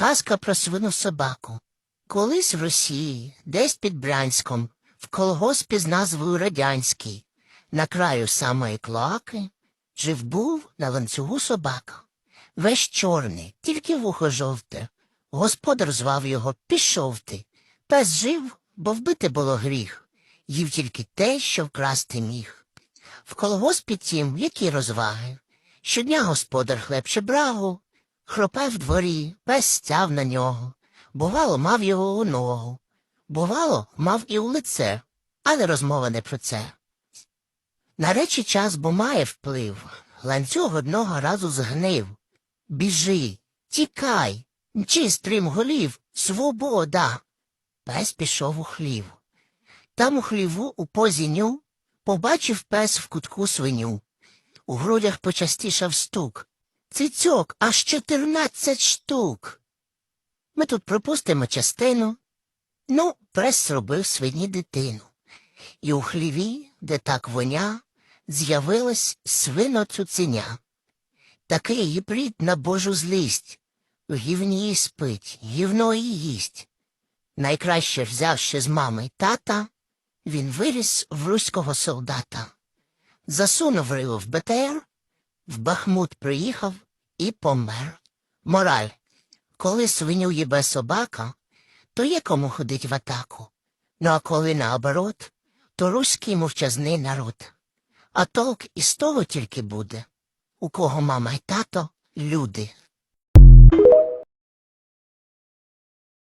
Казка про свину собаку. Колись в Росії, десь під Брянськом, в колгоспі з назвою Радянський, на краю самої клоаки, жив був на ланцюгу собака. Весь чорний, тільки вухо жовте. Господар звав його Пішов ти. Пес жив, бо вбити було гріх. Їв тільки те, що вкрасти міг. В колгоспі тім, які розваги. Щодня господар хлебче брагу, хропав в дворі, пес стяв на нього. Бувало, мав його у ногу. Бувало, мав і у лице, але розмова не про це. На речі час, бо має вплив. Ланцюг одного разу згнив. Біжи, тікай, мчи стрім голів, свобода. Пес пішов у хлів. Там у хліву у позі ню побачив пес в кутку свиню. У грудях почастішав стук. Цицьок аж чотирнадцять штук. Ми тут пропустимо частину. Ну, пес зробив свині дитину. І у хліві, де так воня, з'явилась свино-цуценя. Такий її плід на божу злість. В гівні її спить, гівно її їсть. Найкраще взявши з мами тата, він виріс в руського солдата. Засунув рило в БТР, в Бахмут приїхав і помер. Мораль. Коли свиню їбе собака, то є кому ходить в атаку. Ну а коли наоборот, то руський мовчазний народ. А толк із того тільки буде, у кого мама й тато люди